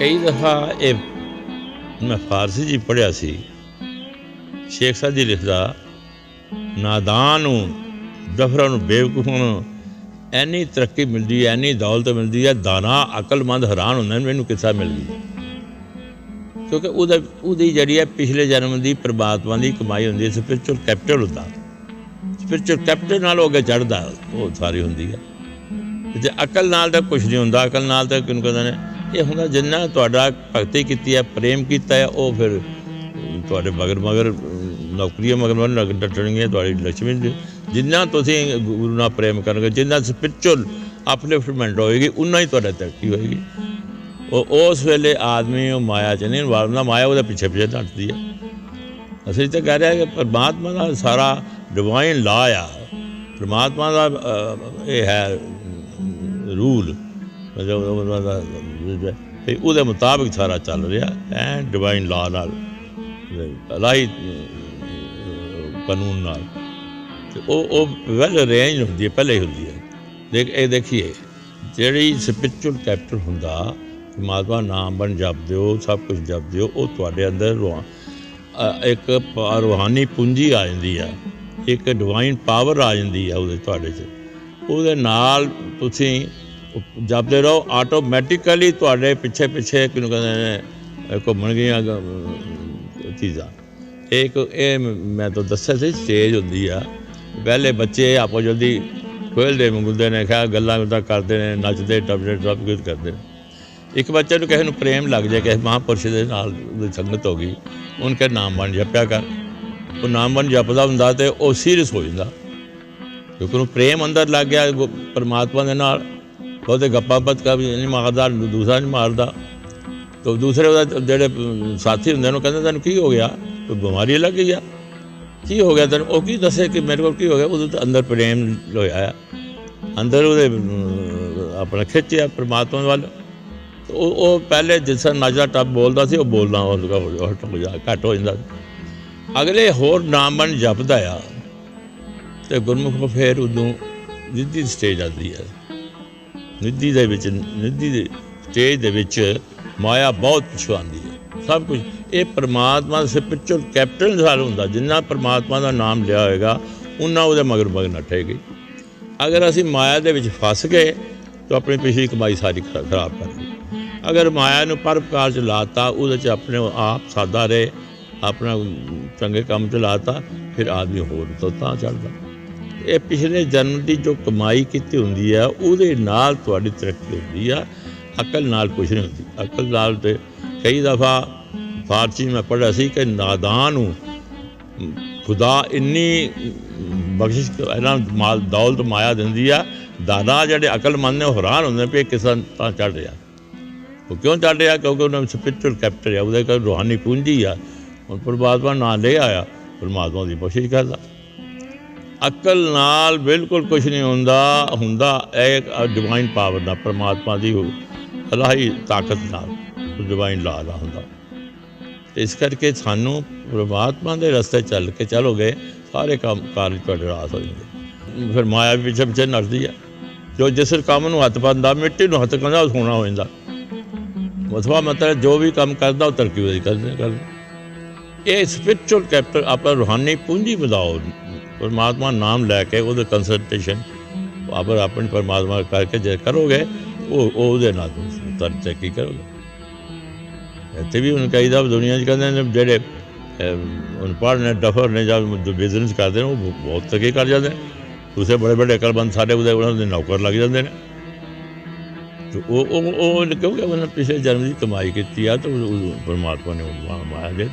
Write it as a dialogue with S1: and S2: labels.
S1: ਕਈ ਦਫਾ ਇਹ ਮੈਂ ਫਾਰਸੀ ਜੀ ਪੜ੍ਹਿਆ ਸੀ। ਸ਼ੇਖ ਸਾਹਿਬ ਜੀ ਲਿਖਦਾ, ਨਾਦਾਨ ਨੂੰ ਦਫਰਾਂ ਨੂੰ, ਬੇਵਕੂਫਾਂ ਨੂੰ ਐਨੀ ਤਰੱਕੀ ਮਿਲਦੀ ਹੈ, ਐਨੀ ਦੌਲਤ ਮਿਲਦੀ ਹੈ ਦਾਨਾ ਅਕਲਮੰਦ ਹੈਰਾਨ ਹੁੰਦਾ ਮੈਨੂੰ ਕਿੱਸਾ ਮਿਲ ਗਈ? ਕਿਉਂਕਿ ਉਹਦਾ, ਉਹਦੀ ਜਿਹੜੀ ਹੈ ਪਿਛਲੇ ਜਨਮ ਦੀ ਪ੍ਰਮਾਤਮਾ ਦੀ ਕਮਾਈ ਹੁੰਦੀ ਹੈ ਸਪਿਰਚੁਅਲ ਕੈਪੀਟਲ ਹੁੰਦਾ। ਸਪਿਰਚੁਅਲ ਕੈਪੀਟਲ ਨਾਲ ਉਹ ਅੱਗੇ ਚੜਦਾ ਉਹ ਸਾਰੀ ਹੁੰਦੀ ਹੈ। ਜੇ ਅਕਲ ਨਾਲ ਤਾਂ ਕੁਝ ਨਹੀਂ ਹੁੰਦਾ, ਅਕਲ ਨਾਲ ਤਾਂ ਕਿਉਂ ਕਹਿੰਦੇ ਨੇ? ਇਹ ਹੁੰਦਾ ਜਿੰਨਾ ਤੁਹਾਡਾ ਭਗਤੀ ਕੀਤੀ ਹੈ, ਪ੍ਰੇਮ ਕੀਤਾ ਹੈ, ਉਹ ਫਿਰ ਤੁਹਾਡੇ ਮਗਰ ਮਗਰ ਨੌਕਰੀਆਂ ਮਗਰ ਮਗਰ ਲੱਗ ਡਟਣਗੀਆਂ ਤੁਹਾਡੀ ਲక్ష్ਮੀ ਜਿੰਨਾ ਤੁਸੀਂ ਗੁਰੂ ਨਾਲ ਪ੍ਰੇਮ ਕਰੋਗੇ, ਜਿੰਨਾ ਸਪਿਰਚੁਅਲ ਅਪਲਿਫਟਮੈਂਟ ਹੋਏਗੀ, ਉਨਾ ਹੀ ਤੁਹਾਡਾ ਤਰੱਕੀ ਹੋਏਗੀ। ਉਹ, ਉਸ ਵੇਲੇ ਆਦਮੀ ਉਹ ਮਾਇਆ ਚ ਨਹੀਂ ਵਾਰਨਾ ਮਾਇਆ ਉਹਦੇ ਪਿੱਛੇ ਪਿੱਛੇ ਡਟਦੀ ਹੈ। ਅਸੀਂ ਤਾਂ ਕਹਿ ਰਹੇ ਕਿ ਪਰਮਾਤਮਾ ਦਾ ਸਾਰਾ ਡਿਵਾਈਨ ਲਾ ਆ। ਪਰਮਾਤਮਾ ਦਾ ਇਹ ਹੈ ਰੂਲ। ਤੇ ਉਹਦੇ ਮੁਤਾਬਿਕ ਸਾਰਾ ਚੱਲ ਰਿਹਾ ਐ ਡਿਵਾਈਨ ਲਾ ਨਾਲ ਅਲਾਈ ਕਾਨੂੰਨ ਨਾਲ। ਤੇ ਉਹ ਉਹ ਵੈਲ ਅਰੇਂਜ ਹੁੰਦੀ ਹੈ, ਪਹਿਲੇ ਹੀ ਹੁੰਦੀ ਹੈ। ਦੇਖ, ਇਹ ਦੇਖੀਏ, ਜਿਹੜੀ ਸਪਿਰਚੁਅਲ ਕੈਪੀਟਲ ਹੁੰਦਾ, ਪਰਮਾਤਮਾ ਨਾਮ ਬਣ ਜਪਦੇ ਹੋ, ਸਭ ਕੁਝ ਜਪਦੇ ਹੋ, ਉਹ ਤੁਹਾਡੇ ਅੰਦਰ ਰੂਹਾਂ- ਇੱਕ ਰੂਹਾਨੀ ਪੂੰਜੀ ਆ ਜਾਂਦੀ ਆ। ਇੱਕ ਡਿਵਾਈਨ ਪਾਵਰ ਆ ਜਾਂਦੀ ਆ ਉਹਦੇ, ਤੁਹਾਡੇ 'ਚ। ਉਹਦੇ ਨਾਲ ਤੁਸੀਂ ਜਪਦੇ ਰਹੋ ਆਟੋਮੈਟਿਕਲੀ ਤੁਹਾਡੇ ਪਿੱਛੇ ਪਿੱਛੇ ਕਿਹਨੂੰ ਕਹਿੰਦੇ ਨੇ ਘੁੰਮਣ ਗਈਆਂ ਚੀਜ਼ਾਂ। ਇਹ ਇੱਕ, ਇਹ ਮੈਂ ਤਾਂ ਦੱਸਿਆ ਸੀ ਸਟੇਜ ਹੁੰਦੀ ਆ। ਪਹਿਲੇ ਬੱਚੇ ਆਪੋ ਜਲਦੀ ਖੇਲਦੇ ਮੰਗੁਲਦੇ ਨੇ ਖਿਆ ਗੱਲਾਂ ਗੁੱਲਾਂ ਕਰਦੇ ਨੇ, ਨੱਚਦੇ ਟੱਪਦੇ ਸਭ ਕੁਝ ਕਰਦੇ ਨੇ। ਇੱਕ ਬੱਚੇ ਨੂੰ ਕਿਸੇ ਨੂੰ ਪ੍ਰੇਮ ਲੱਗ ਜਾਏ, ਕਿਸੇ ਮਹਾਂਪੁਰਸ਼ ਦੇ ਨਾਲ ਸੰਗਤ ਹੋ ਗਈ, ਉਹਨਾਂ ਕੇ ਨਾਮ ਬਣ ਜਪਿਆ ਕਰ। ਉਹ ਨਾਮ ਬਣ ਜਪਦਾ ਹੁੰਦਾ ਤੇ ਉਹ ਸੀਰੀਅਸ ਹੋ ਜਾਂਦਾ। ਕਿਉਂਕਿ ਉਹਨੂੰ ਪ੍ਰੇਮ ਅੰਦਰ ਲੱਗ ਗਿਆ ਗੁ- ਪਰਮਾਤਮਾ ਦੇ ਨਾਲ। ਉਹਦੇ ਗੱਪਾਂ ਪਤ ਕਾ ਵੀ ਨਹੀਂ ਮਾਰਦਾ, ਦੂਸਰਾ ਨਹੀਂ ਮਾਰਦਾ। ਤਾਂ ਦੂਸਰੇ ਉਹਦੇ ਜਿਹੜੇ ਸਾਥੀ ਹੁੰਦੇ ਨੇ, ਉਹ ਕਹਿੰਦੇ ਤੈਨੂੰ ਕੀ ਹੋ ਗਿਆ? ਕੋਈ ਬਿਮਾਰੀ ਲੱਗ ਗਈ ਆ। ਕੀ ਹੋ ਗਿਆ ਤੈਨੂੰ? ਉਹ ਕੀ ਦੱਸੇ ਕਿ ਮੇਰੇ ਕੋਲ ਕੀ ਹੋ ਗਿਆ? ਉਹਦੇ ਤਾਂ ਅੰਦਰ ਪ੍ਰੇਮ ਹੋਇਆ ਅੰਦਰ ਉਹਦੇ ਆਪਣਾ ਖਿੱਚਿਆ ਪਰਮਾਤਮਾ ਵੱਲ। ਉਹ ਉਹ ਪਹਿਲੇ ਜਿਸ ਤਰ੍ਹਾਂ ਨਜਾ ਟੱਪ ਬੋਲਦਾ ਸੀ, ਉਹ ਬੋਲਣਾ ਉਹਦਾ ਹਟ ਹੋ ਜਾ, ਘੱਟ ਹੋ ਜਾਂਦਾ। ਅਗਲੇ ਹੋਰ ਨਾਮ ਬਣ ਜਪਦਾ ਆ। ਤੇ ਗੁਰਮੁਖ ਨੂੰ ਫੇਰ ਉਦੋਂ ਨਿੱਧੀ ਸਟੇਜ ਆਉਂਦੀ ਹੈ ਨਿੱਧੀ ਦੇ ਵਿੱਚ, ਨਿੱਧੀ ਦੇ ਸਟੇਜ ਦੇ ਵਿੱਚ ਮਾਇਆ ਬਹੁਤ ਪਿਛੂ ਆਉਂਦੀ ਹੈ। ਸਭ ਕੁਝ। ਇਹ ਪਰਮਾਤਮਾ ਦਾ ਸਪਿਰਚੁਅਲ ਕੈਪਟਨ ਸਾਲ ਹੁੰਦਾ, ਜਿੰਨਾ ਪਰਮਾਤਮਾ ਦਾ ਨਾਮ ਲਿਆ ਹੋਏਗਾ, ਉਹਨਾਂ ਉਹਦੇ ਮਗਰ ਮਗਰ ਨੱਠੇਗੀ ਅਗਰ ਅਸੀਂ ਮਾਇਆ ਦੇ ਵਿੱਚ ਫਸ ਗਏ, ਤਾਂ ਆਪਣੀ ਪਿਛਲੀ ਕਮਾਈ ਸਾਰੀ ਖਰਾਬ ਕਰ ਲਈ ਅਗਰ ਮਾਇਆ ਨੂੰ ਪਰਪਕਾਰ ਚ ਲਾਤਾ, ਉਹਦੇ ਚ ਆਪਣੇ ਆਪ ਸਾਦਾ ਰਹੇ, ਆਪਣਾ ਚੰਗੇ ਕੰਮ ਚ ਲਾਤਾ, ਫਿਰ ਆਦਮੀ ਹੋਰ ਤੋਂ ਤਾਂ ਚੜਦਾ ਇਹ ਪਿਛਲੇ ਜਨਮ ਦੀ ਜੋ ਕਮਾਈ ਕੀਤੀ ਹੁੰਦੀ ਆ, ਉਹਦੇ ਨਾਲ ਤੁਹਾਡੀ ਤਰੱਕੀ ਹੁੰਦੀ ਆ। ਅਕਲ ਨਾਲ ਕੁਝ ਨਹੀਂ ਹੁੰਦੀ। ਅਕਲ ਨਾਲ ਤੇ ਕਈ ਦਫਾ ਫਾਰਸੀ ਮੈਂ ਪੜ੍ਹਿਆ ਸੀ ਕਿ ਨਾਦਾਨ ਨੂੰ ਖੁਦਾ ਇੰਨੀ ਬਖਸ਼ਿਸ਼ ਇਹਨਾਂ ਨੂੰ ਮਾਲ, ਦੌਲਤ ਮਾਇਆ ਦਿੰਦੀ ਆ। ਦਾਦਾ ਜਿਹੜੇ ਅਕਲਮੰਦ ਨੇ, ਉਹ ਹੈਰਾਨ ਹੁੰਦੇ ਨੇ ਵੀ ਇਹ ਕਿਸਾਂ ਤਾਂ ਚੜ ਰਿਹਾ। ਉਹ ਕਿਉਂ ਚੜ ਰਿਹਾ? ਕਿਉਂਕਿ ਉਹਨਾਂ ਵਿੱਚ ਸਪਿਰਚੁਅਲ ਕੈਪਟਰ ਆ, ਉਹਦੇ ਕੋਲ ਰੂਹਾਨੀ ਪੂੰਜੀ ਆ। ਹੁਣ ਪਰਮਾਤਮਾ ਨਾਂ ਲੈ ਆਇਆ, ਪਰਮਾਤਮਾ ਦੀ ਬਖਸ਼ਿਸ਼ ਕਰਦਾ। ਅਕਲ ਨਾਲ ਬਿਲਕੁਲ ਕੁਝ ਨਹੀਂ ਹੁੰਦਾ ਹੁੰਦਾ, ਇਹ ਡਿਵਾਈਨ ਪਾਵਰ ਦਾ, ਪ੍ਰਮਾਤਮਾ ਦੀ ਅਲਾਹੀ ਤਾਕਤ ਨਾਲ ਡਿਵਾਈਨ ਲਾ ਦਾ ਹੁੰਦਾ। ਇਸ ਕਰਕੇ ਸਾਨੂੰ ਪਰਮਾਤਮਾ ਦੇ ਰਸਤੇ ਚੱਲ ਕੇ ਚੱਲੋਗੇ, ਸਾਰੇ ਕੰਮ ਕਾਰਜ ਤੁਹਾਡੇ ਰਾਸ ਹੋ ਜਾਣਗੇ। ਫਿਰ ਮਾਇਆ ਵੀ ਪਿੱਛੇ ਪਿੱਛੇ ਨੱਠਦੀ ਹੈ ਜੋ ਜਿਸ ਕੰਮ ਨੂੰ ਹੱਥ ਪਾਉਂਦਾ ਮਿੱਟੀ ਨੂੰ ਹੱਥ ਕਹਿੰਦਾ ਉਹ ਸੋਨਾ ਹੋ ਜਾਂਦਾ। ਮਤਵਾ ਮਤਲਬ ਜੋ ਵੀ ਕੰਮ ਕਰਦਾ, ਉਹ ਤਰੱਕੀ ਉਹਦੀ ਕਰਦੇ ਕਰਦੇ ਇਹ ਸਪਿਰਚੁਅਲ ਕੈਪੀਟਲ ਆਪਣਾ ਰੂਹਾਨੀ ਪੂੰਜੀ ਵਧਾਓ, ਪਰਮਾਤਮਾ ਨਾਮ ਲੈ ਕੇ ਉਹਦੇ ਕੰਸਲਟੇਸ਼ਨ ਆਪਰ ਆਪਣੀ ਪਰਮਾਤਮਾ ਕਰਕੇ ਜੇ ਕਰੋਗੇ, ਉਹ, ਉਹਦੇ ਨਾਲ ਤੁਸੀਂ ਤਰੱਕੀ ਕਰੋਗੇ। ਇੱਥੇ ਵੀ ਹੁਣ ਕਹੀਦਾ ਦੁਨੀਆ 'ਚ ਕਹਿੰਦੇ ਨੇ ਜਿਹੜੇ ਹੁਣ ਪੜ੍ਹਨੇ ਡਫਰ ਨੇ, ਜਾਂ ਬਿਜ਼ਨਸ ਕਰਦੇ ਨੇ, ਉਹ ਬਹੁਤ ਤਰੱਕੀ ਕਰ ਜਾਂਦੇ ਨੇ। ਦੂਸਰੇ ਬੜੇ ਬੜੇ ਅਕਲਮੰਦ ਸਾਡੇ ਉਹਦੇ, ਉਹਨਾਂ ਦੇ ਨੌਕਰ ਲੱਗ ਜਾਂਦੇ ਨੇ। ਤੇ ਉਹ ਉਹ ਕਿਉਂਕਿ ਉਹਨਾਂ ਪਿਛਲੇ ਜਨਮ ਦੀ ਕਮਾਈ ਕੀਤੀ ਆ, ਤਾਂ ਪਰਮਾਤਮਾ ਨੇ ਉਹ ਮਾਇਆ ਦੇ